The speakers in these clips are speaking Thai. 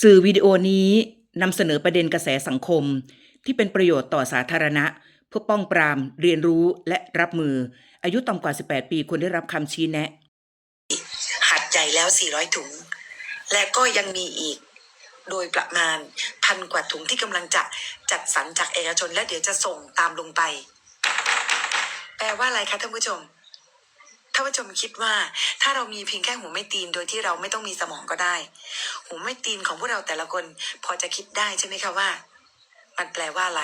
สื่อวิดีโอนี้นำเสนอประเด็นกระแสสังคม ที่เป็นประโยชน์ต่อสาธารณะ เพื่อป้องปราม เรียนรู้และรับมือ อายุต่ำกว่า 18 ปีควรได้รับคำชี้แนะ หัดใหญ่แล้ว 400 ถุง และก็ยังมีอีก โดยประมาณพันกว่าถุงที่กำลังจะจัดสรรจากเอกชน และเดี๋ยวจะส่งตามลงไป แปลว่าอะไรคะท่านผู้ชม ท่านผู้ชมคิดว่าถ้าเรามีเพียงแค่หูไม่ตีนโดยที่เราไม่ต้องมีสมองก็ได้ หูไม่ตีนของพวกเราแต่ละคน พอจะคิดได้ใช่ไหมคะว่า มันแปลว่าอะไร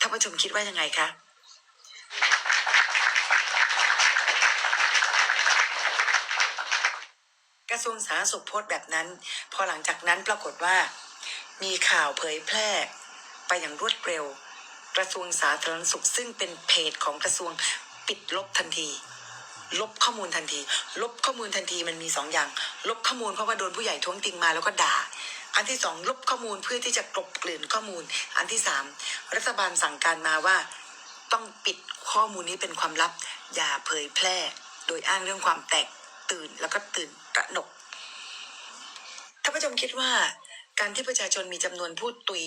ท่านผู้ชมคิดว่ายังไงคะกระทรวงสาธารณสุขโพสต์แบบนั้น พอหลังจากนั้นปรากฏว่า มีข่าวเผยแพร่ ไปอย่างรวดเร็ว กระทรวงสาธารณสุขซึ่งเป็นเพจของกระทรวงปิดลบทันที ลบข้อมูลทันที ลบข้อมูลทันทีมันมีสองอย่าง ลบข้อมูลเพราะว่าโดนผู้ใหญ่ท้วงติงมาแล้วก็ด่า อันที่สองลบข้อมูลเพื่อที่จะกลบเกลื่อนข้อมูล อันที่สามรัฐบาลสั่งการมาว่า ต้องปิดข้อมูลนี้เป็นความลับ อย่าเผยแพร่ โดยอ้างเรื่องความแตกตื่นแล้วก็ตื่นตระหนกท่านผู้ชมคิดว่าการที่ประชาชนมีจำนวนผู้ตุย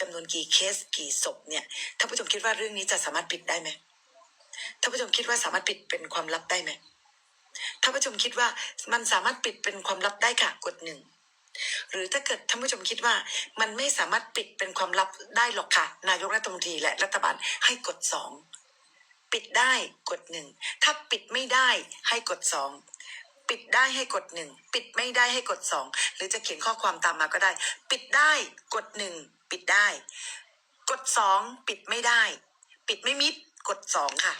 จำนวนกี่เคสกี่ศพเนี่ยท่านผู้ชมคิดว่าเรื่องนี้จะสามารถปิดได้ไหม ท่านผู้ชมคิดว่าสามารถปิดเป็นความลับได้ไหมท่านผู้ชมคิดว่ามันสามารถปิดเป็นความลับได้ค่ะกดหนึ่งหรือถ้าเกิดท่านผู้ชมคิดว่ามันไม่สามารถปิดเป็นความลับได้หรอกค่ะ นายกรัฐมนตรีและรัฐบาลให้กดสองปิดได้กดหนึ่งถ้าปิดไม่ได้ให้กดสองปิดได้ให้กดหนึ่งปิดไม่ได้ให้กดสองหรือจะเขียนข้อความตามมาก็ได้ ปิดได้กดหนึ่งปิดได้ กดสองปิดไม่ได้ ปิดไม่มิด กดสองค่ะ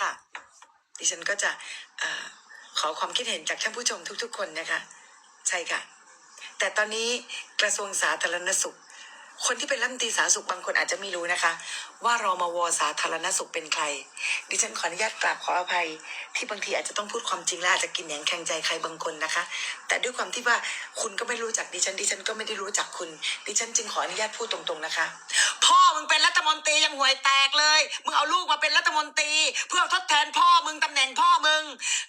ค่ะ ดิฉันก็จะอขอความคิดเห็นจากท่านผู้ชมทุกๆ คนนะคะ ใช่ค่ะ แต่ตอนนี้กระทรวงสาธารณสุข คนที่เป็นรัฐมนตรีสาธารณสุขบางคนอาจจะไม่รู้นะคะ ว่ารอมวสาธารณสุขเป็นใคร ดิฉันขออนุญาตกราบขออภัย ที่บางทีอาจจะต้องพูดความจริงและอาจจะกินแหนงแข่งใจใครบางคนนะคะ แต่ด้วยความที่ว่าคุณก็ไม่รู้จักดิฉันดิฉันก็ไม่ได้รู้จักคุณ ดิฉันจึงขออนุญาตพูดตรงๆนะคะ พ่อมึงเป็นรัฐมนตรียังห่วยแตกเลยมึงเอาลูกมาเป็นรัฐมนตรี เพื่อทดแทนพ่อมึงตำแหน่งพ่อมึง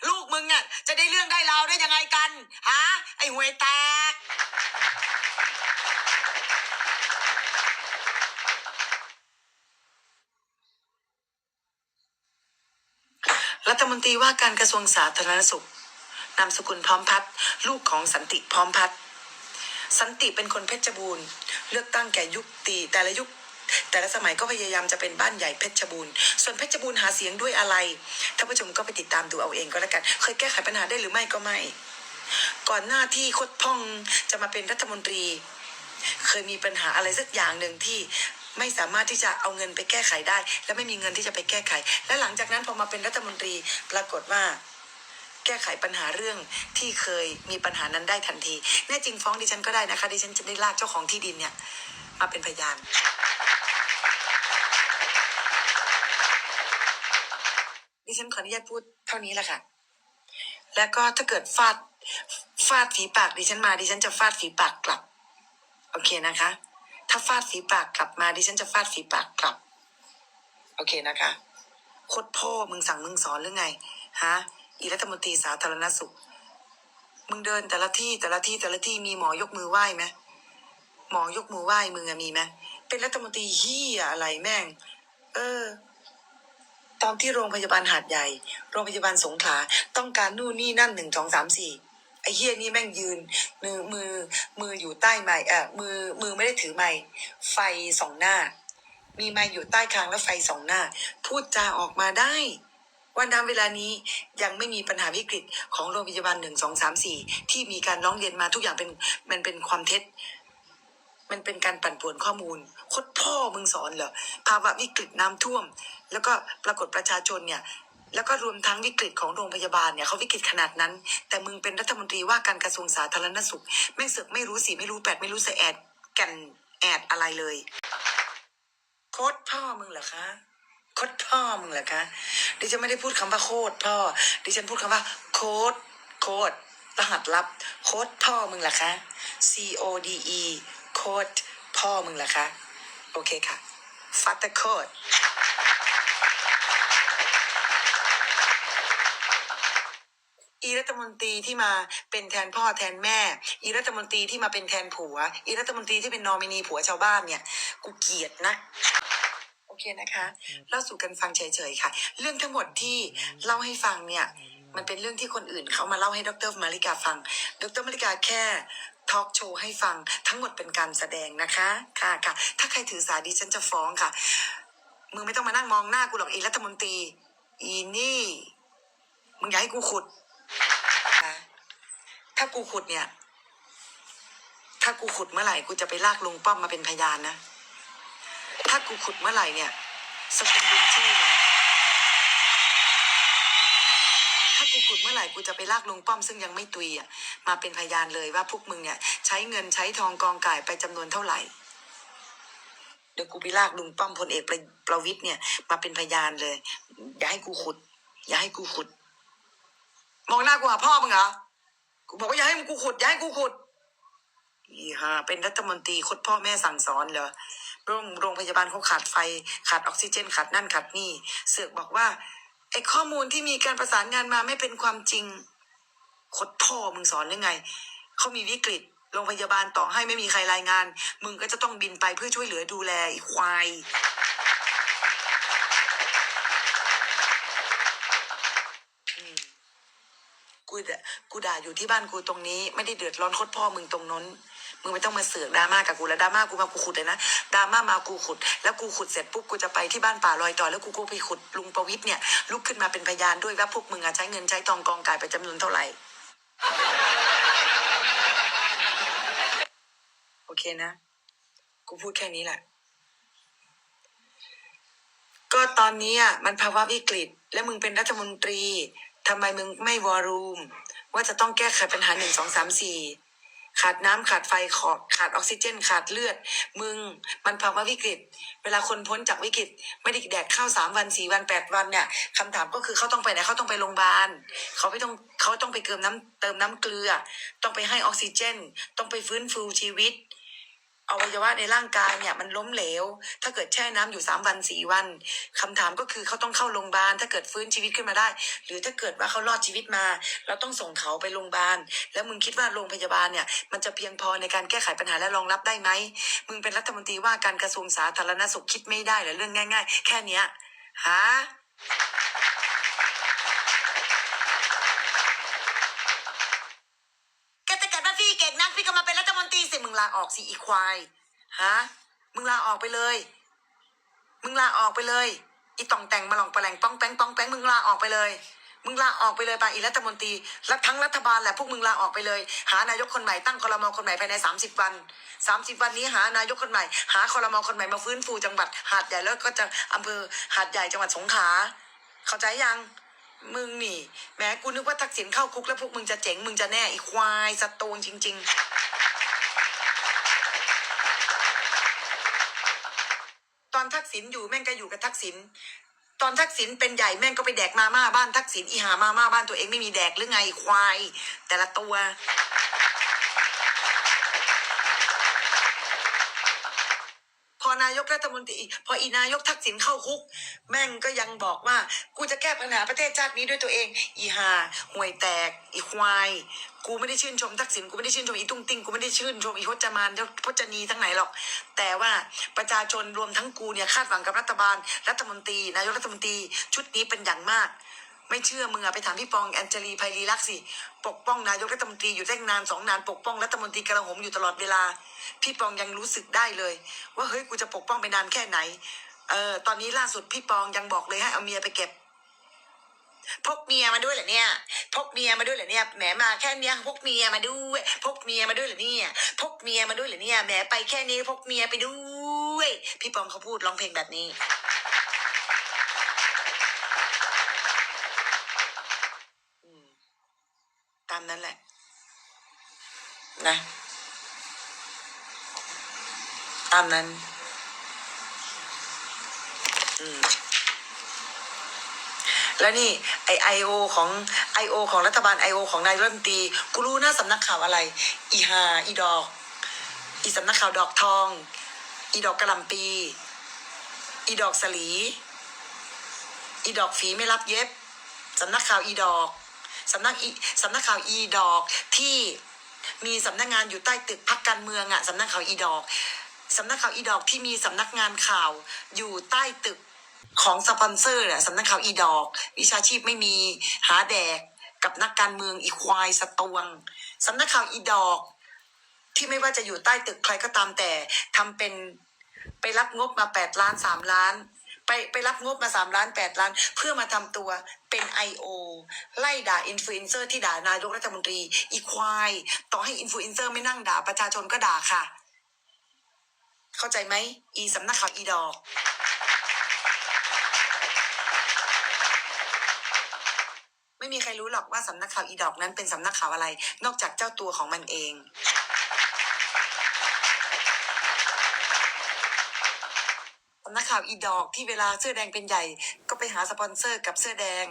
ลูกมึงอะจะได้เรื่องได้ราวได้ยังไงกันฮะไอ้ห่วยแตก รัฐมนตรีว่าการกระทรวงสาธารณสุข นามสกุลพร้อมพัฒน์ลูกของสันติพร้อมพัฒน์สันติเป็นคนเพชรบูรณ์ เลือกตั้งแก่ยุคตีแต่ละยุคแต่ละสมัยก็พยายามจะเป็นบ้านใหญ่เพชรบูรณ์ ส่วนเพชรบูรณ์หาเสียงด้วยอะไร ท่านผู้ชมก็ไปติดตามดูเอาเองก็แล้วกัน เคยแก้ไขปัญหาได้หรือไม่ก็ไม่ ก่อนหน้าที่คดพ่องจะมาเป็นรัฐมนตรี เคยมีปัญหาอะไรสักอย่างหนึ่งที่ ไม่สามารถที่จะเอาเงินไปแก้ไขได้ และไม่มีเงินที่จะไปแก้ไข และหลังจากนั้นพอมาเป็นรัฐมนตรีปรากฏว่าแก้ไขปัญหาเรื่องที่เคยมีปัญหานั้นได้ทันที แน่จริงฟ้องดิฉันก็ได้นะคะ ดิฉันจะได้ลากเจ้าของที่ดินเนี่ยมาเป็นพยาน ดิฉันขออนุญาตพูดเท่านี้แหละค่ะ แล้วก็ถ้าเกิดฟาดฟาดฝีปากดิฉันมาดิฉันจะฟาดฝีปากกลับ โอเคนะคะ ถ้าฟาดฝีปากกลับมาดิฉันจะฟาดฝีปากกลับ โอเคนะคะโคตรพ่อมึงสั่งมึงสอนหรือไงฮะอีรัฐมนตรีสาธารณสุข มึงเดินแต่ละที่แต่ละที่แต่ละที่มีหมอยกมือไหว้ไหมหมอยกมือไหว้มึงอะมีไหมเป็นรัฐมนตรีเฮียอะไรแม่ง เออ ตอนที่โรงพยาบาลหาดใหญ่ โรงพยาบาลสงขลาต้องการนู่นนี่นั่นหนึ่งสองสามสี่ ไอ้เฮียนี่แม่งยืนมือมือมืออยู่ใต้ไม้เออมือมือไม่ได้ถือไม้ไฟสองหน้า มีไม้อยู่ใต้คางแล้วไฟสองหน้า พูดจาออกมาได้ว่าณเวลานี้ยังไม่มีปัญหาวิกฤตของโรงพยาบาลหนึ่งสองสามสี่ที่มีการร้องเรียนมาทุกอย่างเป็นมันเป็นความเท็จ มันเป็นการปั่นป่วนข้อมูลคตรพ่อมึงสอนเหรอภาวะวิกฤตน้ำท่วม แล้วก็ปรากฏประชาชนเนี่ย แล้วก็รวมทั้งวิกฤตของโรงพยาบาลเนี่ยเขาวิกฤตขนาดนั้น แต่มึงเป็นรัฐมนตรีว่าการกระทรวงสาธารณสุขแม่งเสือกไม่รู้สีไม่รู้แปดไม่รู้สแอดกันแอดอะไรเลยโคตรพ่อมึงเหรอคะโคตรพ่อมึงเหรอคะดิฉันไม่ได้พูดคำว่าโคตรพ่อ ดิฉันพูดคำว่าโคตรโคตรรหัสลับโคตรพ่อมึงเหรอคะ C O D E โคตรพ่อมึงเหรอคะ โอเคค่ะ ฟัตเตอร์โคตร อีรัฐมนตรีที่มาเป็นแทนพ่อแทนแม่ อีรัฐมนตรีที่มาเป็นแทนผัว อีรัฐมนตรีที่เป็นนอมินีผัวชาวบ้านเนี่ย กูเกลียดนะโอเคนะคะเล่าสู่กันฟังเฉยๆค่ะ เรื่องทั้งหมดที่เล่าให้ฟังเนี่ย มันเป็นเรื่องที่คนอื่นเขามาเล่าให้ดรมาริกาฟัง ดรมาริกาแค่ทอล์กโชว์ให้ฟังทั้งหมดเป็นการแสดงนะคะค่ะค่ะถ้าใครถือสาดิฉันจะฟ้องค่ะมึงไม่ต้องมานั่งมองหน้ากูหรอกอีรัฐมนตรี อีนี่ มึงอย่าให้กูขุด ถ้ากูขุดเนี่ย ถ้ากูขุดเมื่อไหร่กูจะไปลากลุงป้อมมาเป็นพยานนะ ถ้ากูขุดเมื่อไหร่เนี่ย สกุลบุญชื่อเนี่ยถ้ากูขุดเมื่อไหร่กูจะไปลากลุงป้อมซึ่งยังไม่ตุยอะมาเป็นพยานเลยว่าพวกมึงเนี่ย ใช้เงินใช้ทองกองก่ายไปจำนวนเท่าไหร่เดี๋ยวกูไปลากลุงป้อมพลเอกประประวิตย์เนี่ย มาเป็นพยานเลย อย่าให้กูขุด อย่าให้กูขุด มองหน้ากูหาพ่อมึงเหรอกูบอกว่าอย่าให้มึงกูขุดอย่าให้กูขุดอีห่าเป็นรัฐมนตรีคดพ่อแม่สั่งสอนเหรอโรงโรงพยาบาลเขาขาดไฟ ขาดออกซิเจน ขาดนั่นขาดนี่ เสือกบอกว่าไอ้ข้อมูลที่มีการประสานงานมาไม่เป็นความจริงคดพ่อมึงสอนยังไงเขามีวิกฤตโรงพยาบาลต่อให้ไม่มีใครรายงาน มึงก็จะต้องบินไปเพื่อช่วยเหลือดูแลอ้ควาย อืม กูด่ากูด่าอยู่ที่บ้านกูตรงนี้ ไม่ได้เดือดร้อนโคตรพ่อมึงตรงนั้นมึงไม่ต้องมาเสือกดราม่ากับกูแล้วดราม่ากูมากูขุดเลยนะดราม่ามากูขุด แล้วกูขุดเสร็จปุ๊บกูจะไปที่บ้านป่าลอยต่อแล้วกูก็ไปขุดลุงประวิทย์เนี่ยลุกขึ้นมาเป็นพยานด้วยว่าพวกมึงอะใช้เงินใช้ทองกองกายไปจำนวนเท่าไหร่โอเคนะ กูพูดแค่นี้แหละ ก็ตอนนี้อะมันภาวะวิกฤต และมึงเป็นรัฐมนตรี ทำไมมึงไม่วอรูม ว่าจะต้องแก้ไขปัญหาหนึ่งสองสามสี่ขาดน้ำขาดไฟขอขาดออกซิเจน ขาดเลือด มึง มันภาวะวิกฤต เวลาคนพ้นจากวิกฤต ไม่ได้แดกข้าวสามวันสี่วันแปดวันเนี่ยคำถามก็คือเขาต้องไปไหนเขาต้องไปโรงพยาบาลเขาไม่ต้องเขาต้องไปเติมน้ำเติมน้ำเกลือ ต้องไปให้ออกซิเจน ต้องไปฟื้นฟูชีวิต อวัยวะในร่างกายเนี่ยมันล้มเหลว ถ้าเกิดแช่น้ำอยู่สามวันสี่วันคำถามก็คือเขาต้องเข้าโรงพยาบาลถ้าเกิดฟื้นชีวิตขึ้นมาได้ หรือถ้าเกิดว่าเขารอดชีวิตมา เราต้องส่งเขาไปโรงพยาบาล แล้วมึงคิดว่าโรงพยาบาลเนี่ยมันจะเพียงพอในการแก้ไขปัญหาและรองรับได้ไหมมึงเป็นรัฐมนตรีว่าการกระทรวงสาธารณสุขคิดไม่ได้เหรอเรื่องง่าย ๆ แค่เนี้ยฮะ ก็ถ้าเกิดว่าพี่เก่งนักพี่ก็มาเป็นรัฐมนตรีสิมึ งลาออกสิอีควายฮะมึงลาออกไปเลย มึงลาออกไปเลย อีต่องแต่งมาหลองปลาแหลงป้องแป้งป้องแป้งมึงลาออกไปเลย มึงลาออกไปเลยไปอีรัฐมนตรีและทั้งรัฐบาลแหละพวกมึงลาออกไปเลย หานายกคนใหม่ตั้งคอรมอคนใหม่ภายในสามสิบวันสามสิบวันนี้หานายกคนใหม่ หาคอรมอคนใหม่มาฟื้นฟูจังหวัดหาดใหญ่แล้วก็จะอำเภอหาดใหญ่จังหวัดสงขลาเข้าใจยังมึงนี่แหม้กูนึกว่าทักษิณเข้าคุกแล้วพวกมึงจะเจ๋งมึงจะแน่อีควายสตูนจริง ๆ อนทักษิณอยู่แม่งก็อยู่กับทักษิณตอนทักษิณเป็นใหญ่แม่งก็ไปแดกมาม่าบ้านทักษิณอีหามาม่าบ้านตัวเองไม่มีแดกหรือไงควาย แต่ละตัว พอ นายกรัฐมนตรีพออีนายกทักษิณเข้าคุก แม่งก็ยังบอกว่า กูจะแก้ปัญหาประเทศชาตินี้ด้วยตัวเอง อีหาห่วยแตก อีควาย กูไม่ได้ชื่นชมทักษิณกูไม่ได้ชื่นชมอีตุ้งติ้งกูไม่ได้ชื่นชมอีพจมานพจนีทั้งไหนหรอก แต่ว่าประชาชนรวมทั้งกูเนี่ยคาดหวังกับรัฐบาลรัฐมนตรี นายกรัฐมนตรีชุดนี้เป็นอย่างมาก ไม่เชื่อมึงอะไปถามพี่ปองแอนเจลีไพรีลักษ์สิ ปกป้องนายกรัฐมนตรีอยู่ได้นานสองนานปกป้องรัฐมนตรีกระหมอยู่ตลอดเวลา พี่ปองยังรู้สึกได้เลย ว่าเฮ้ยกูจะปกป้องไปนานแค่ไหน เออตอนนี้ล่าสุดพี่ปองยังบอกเลยให้เอาเมียไปเก็บพกเมียมาด้วยเหรอเนี่ย พกเมียมาด้วยเหรอเนี่ย แหมมาแค่เนี้ยพกเมียมาด้วย พกเมียมาด้วยเหรอเนี่ย พกเมียมาด้วยเหรอเนี่ย แหมไปแค่นี้พกเมียไปด้วย พี่ปองเขาพูดร้องเพลงแบบนี้ อืมตามนั้นแหละ นะ ตามนั้น อืม แล้วนี่ ไอไอโอของไอโอของรัฐบาลไอโอของนายรัฐมนตรีกูรู้นะสำนักข่าวอะไร อีฮาอีดอก อีสำนักข่าวดอกทอง อีดอกกระลำปี อีดอกสลี อีดอกฝีไม่รับเย็บสำนักข่าวอีดอก สำนักอีสำนักข่าวอีดอกที่มีสำนักงานอยู่ใต้ตึกพักการเมืองอะสำนักข่าวอีดอกสำนักข่าวอีดอกที่มีสำนักงานข่าวอยู่ใต้ตึกของสปอนเซอร์อะสำนักข่าวอีดอก วิชาชีพไม่มีหาแดกกับนักการเมืองอีควายสตวงสำนักข่าวอีดอก ที่ไม่ว่าจะอยู่ใต้ตึกใครก็ตามแต่ทำเป็นไปรับงบมาแปดล้านสามล้าน ไปไปรับงบมาสามล้านแปดล้าน เพื่อมาทำตัวเป็นไอโอไล่ด่าอินฟลูเอนเซอร์ที่ด่านายกรัฐมนตรี อีควาย ต่อให้อินฟลูเอนเซอร์ไม่นั่งด่าประชาชนก็ด่าค่ะ เข้าใจไหม อีสำนักข่าวอีดอกไม่มีใครรู้หรอกว่าสำนักข่าวอีดอกนั้นเป็นสำนักข่าวอะไร นอกจากเจ้าตัวของมันเองำนักข่าวอีดอกที่เวลาเสื้อแดงเป็นใหญ่ ก็ไปหาสปอนเซอร์กับเสื้อแดง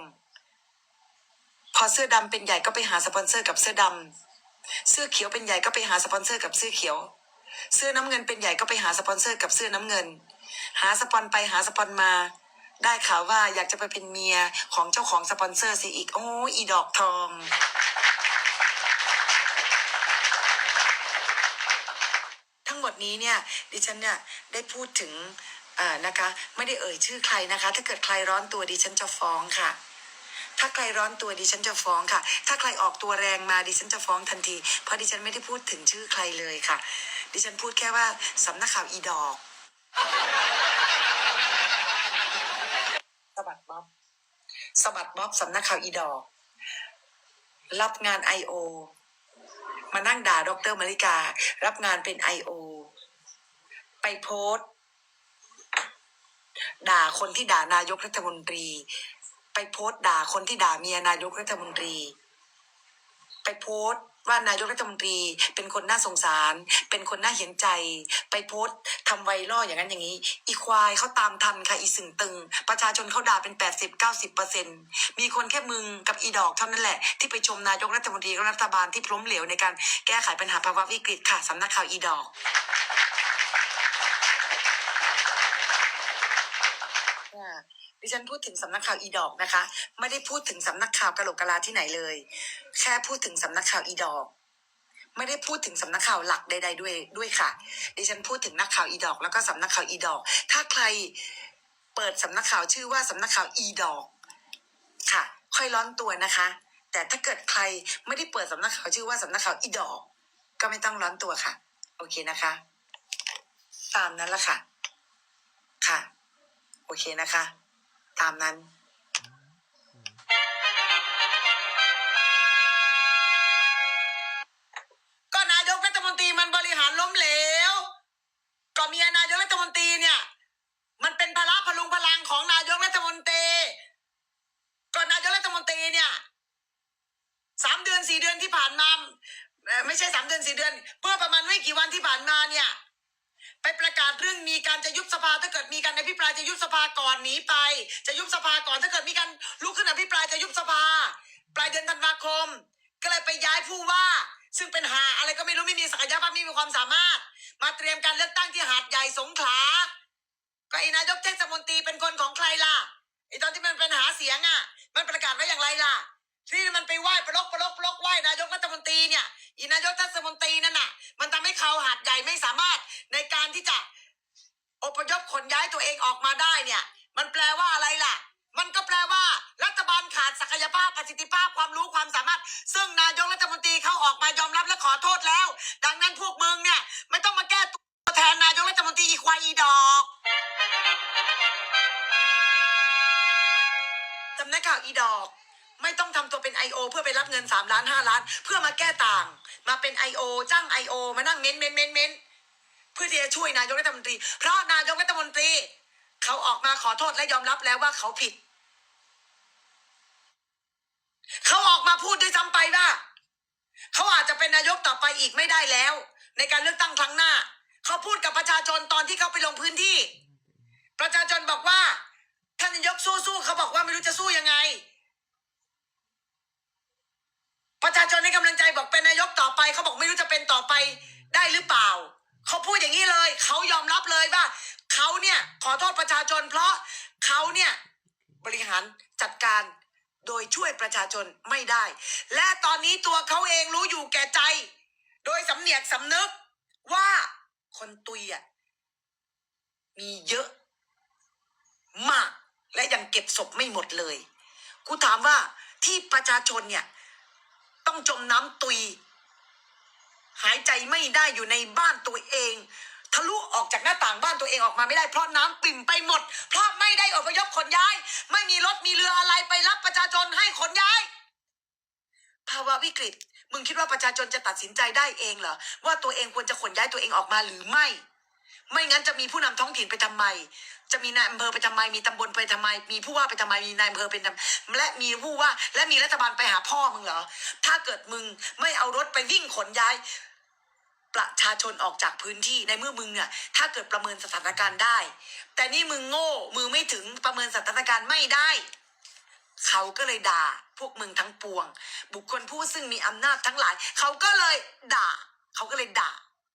พอเสื้อดำเป็นใหญ่ก็ไปหาสปอนเซอร์กับเสื้อดำเสื้อเขียวเป็นใหญ่ก็ไปหาสปอนเซอร์กับเสื้อเขียว เสื้อน้ำเงินเป็นใหญ่ก็ไปหาสปอนเซอร์กับเสื้อน้ำเงิน หาสปอนไปหาสปอนมา ได้ข่าวว่าอยากจะไปเป็นเมียของเจ้าของสปอนเซอร์สิอีกโอ้อีดอกทองทั้งหมดนี้เนี่ยดิฉันเนี่ยได้พูดถึง นะคะ ไม่ได้เอ่ยชื่อใครนะคะ ถ้าเกิดใครร้อนตัวดิฉันจะฟ้องค่ะ ถ้าใครร้อนตัวดิฉันจะฟ้องค่ะ ถ้าใครออกตัวแรงมาดิฉันจะฟ้องทันที เพราะดิฉันไม่ได้พูดถึงชื่อใครเลยค่ะ ดิฉันพูดแค่ว่าสำนักข่าวอีดอกสบัดบ๊อบสบัดบ๊อบสำนักข่าวอีดอก รับงานไอโอมานั่งด่าดรมาริกา รับงานเป็นไอโอไปโพสต์ ด่าคนที่ด่านายกรัฐมนตรี ไปโพสต์ด่าคนที่ด่าเมียนายกรัฐมนตรี ไปโพสต์ว่านายกรัฐมนตรี เป็นคนน่าสงสาร เป็นคนน่าเห็นใจ ไปโพสต์ทำไวรัลอย่างนั้นอย่างนี้ อีควายเขาตามทันค่ะอีสึงตึง ประชาชนเขาด่าเป็นแปดสิบเก้าสิบเปอร์เซ็นมีคนแค่มึงกับอีดอกเท่านั้นแหละ ที่ไปชมนายกรัฐมนตรีและรัฐบาลที่พล้มเหลวในการแก้ไขปัญหาภาวะวิกฤตค่ะสำนักข่าวอีดอก อ่า ดิฉันพูดถึงสำนักข่าวอีดอกนะคะ ไม่ได้พูดถึงสำนักข่าวกะโหลกกะลาที่ไหนเลย แค่พูดถึงสำนักข่าวอีดอก ไม่ได้พูดถึงสำนักข่าวหลักใด ๆ ด้วยด้วยค่ะ ดิฉันพูดถึงนักข่าวอีดอก แล้วก็สำนักข่าวอีดอก ถ้าใครเปิดสำนักข่าวชื่อว่าสำนักข่าวอีดอกค่ะ ค่อยร้อนตัวนะคะ แต่ถ้าเกิดใครไม่ได้เปิดสำนักข่าวชื่อว่าสำนักข่าวอีดอก ก็ไม่ต้องร้อนตัวค่ะ โอเคนะคะ ตามนั้นละค่ะ ค่ะ โอเคนะคะ ตามนั้น ก็นายกรัฐมนตรีมันบริหารล้มเหลว ก็เมียนายกรัฐมนตรีเนี่ย มันเป็นภาระพลุงพลังของนายกรัฐมนตรี ก็นายกรัฐมนตรีเนี่ยสามเดือนสี่เดือนที่ผ่านมาไม่ใช่สามเดือนสี่เดือนเมื่อประมาณไม่กี่วันที่ผ่านมาเนี่ย ไปประกาศเรื่องมีการจะยุบสภาถ้าเกิดมีการอภิปรายจะยุบสภาก่อนหนีไป จะยุบสภาก่อนถ้าเกิดมีการลุกขึ้นอภิปรายจะยุบสภา ปลายเดือนธันวาคม ก็เลยไปย้ายผู้ว่า ซึ่งเป็นหาอะไรก็ไม่รู้ไม่มีศักยภาพไม่มีความสามารถ มาเตรียมการเลือกตั้งที่หาดใหญ่สงขลาก็ไอ้นายกเทศมนตรีเป็นคนของใครล่ะไอ้ตอนที่มันเป็นหาเสียงอะ มันประกาศไว้อย่างไรล่ะ ที่มันไปไหว้ประลกประลกประลกไหว้นายกรัฐมนตรีเนี่ย อีนายกเทศมนตรีนั่นน่ะ มันทำให้เขาหาดใหญ่ไม่สามารถในการที่จะอพยพขนย้ายตัวเองออกมาได้เนี่ย มันแปลว่าอะไรล่ะ มันก็แปลว่า รัฐบาลขาดศักยภาพประสิทธิภาพความรู้ความสามารถ ซึ่งนายกรัฐมนตรีเขาออกมายอมรับและขอโทษแล้ว ดังนั้นพวกมึงเนี่ย ไม่ต้องมาแก้ตัวแทนนายกรัฐมนตรีอีควายอีดอกสำนักข่าวอีดอก ไม่ต้องทำตัวเป็นไอโอเพื่อไปรับเงินสามล้านห้าล้าน เพื่อมาแก้ต่าง มาเป็นไอโอจ้างไอโอมานั่งเม้นเม้นเม้นเม้นเพื่อที่จะช่วยนายกรัฐมนตรี เพราะนายกรัฐมนตรี เขาออกมาขอโทษและยอมรับแล้วว่าเขาผิด เขาออกมาพูดด้วยซ้ำไปว่า เขาอาจจะเป็นนายกต่อไปอีกไม่ได้แล้ว ในการเลือกตั้งครั้งหน้า เขาพูดกับประชาชนตอนที่เขาไปลงพื้นที่ ประชาชนบอกว่าท่านนายกสู้ๆเขาบอกว่าไม่รู้จะสู้ยังไง ประชาชนให้กำลังใจบอกเป็นนายกต่อไปเขาบอกไม่รู้จะเป็นต่อไปได้หรือเปล่า เขาพูดอย่างนี้เลยเขายอมรับเลยว่าเขาเนี่ยขอโทษประชาชน เพราะเขาเนี่ยบริหารจัดการโดยช่วยประชาชนไม่ได้ และตอนนี้ตัวเขาเองรู้อยู่แก่ใจ โดยสำเนียกสำนึกว่าคนตุยอะมีเยอะ มากและยังเก็บศพไม่หมดเลย กูถามว่าที่ประชาชนเนี่ย ต้องจมน้ำตุย หายใจไม่ได้อยู่ในบ้านตัวเอง ทะลุออกจากหน้าต่างบ้านตัวเองออกมาไม่ได้เพราะน้ำปิ่มไปหมด เพราะไม่ได้อพยพขนย้าย ไม่มีรถมีเรืออะไรไปรับประชาชนให้ขนย้าย ภาวะวิกฤต มึงคิดว่าประชาชนจะตัดสินใจได้เองเหรอว่าตัวเองควรจะขนย้ายตัวเองออกมาหรือไม่ ไม่งั้นจะมีผู้นำท้องถิ่นไปทำไม จะมีนายอำเภอไปทำไม มีตำบลไปทำไม มีผู้ว่าไปทำไม มีนายอำเภอเป็นทำและมีผู้ว่า และมีรัฐบาลไปหาพ่อมึงเหรอ ถ้าเกิดมึงไม่เอารถไปวิ่งขนย้าย ประชาชนออกจากพื้นที่ในเมื่อมึงเนี่ยถ้าเกิดประเมินสถานการณ์ได้ แต่นี่มึงโง่ มือไม่ถึงประเมินสถานการณ์ไม่ได้ เขาก็เลยด่าพวกมึงทั้งปวง บุคคลผู้ซึ่งมีอำนาจทั้งหลาย เขาก็เลยด่า เขาก็เลยด่า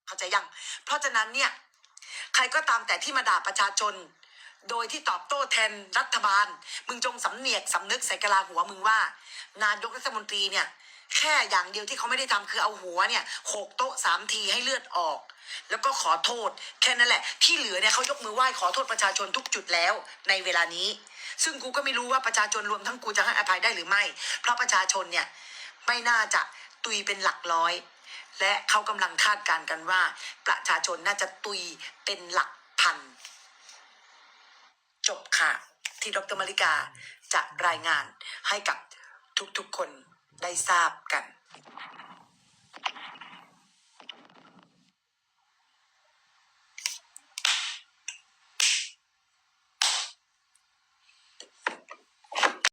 เข้าใจยัง เพราะฉะนั้นเนี่ย ใครก็ตามแต่ที่มาด่าประชาชน โดยที่ตอบโต้แทนรัฐบาล มึงจงสำเนียกสำนึกใส่กะลาหัวมึงว่า นายกรัฐมนตรีเนี่ย แค่อย่างเดียวที่เขาไม่ได้ทำคือเอาหัวเนี่ยโขกโต๊ะสามทีให้เลือดออก แล้วก็ขอโทษ แค่นั้นแหละ ที่เหลือเนี่ยเขายกมือไหว้ขอโทษประชาชนทุกจุดแล้วในเวลานี้ ซึ่งกูก็ไม่รู้ว่าประชาชนรวมทั้งกูจะให้อภัยได้หรือไม่ เพราะประชาชนเนี่ยไม่น่าจะตุยเป็นหลักร้อย และเขากำลังคาดการณ์กันว่า ประชาชนน่าจะตุยเป็นหลักพัน จบค่ะ ที่ดรมาริกาจะรายงานให้กับทุกๆคนได้ทราบกัน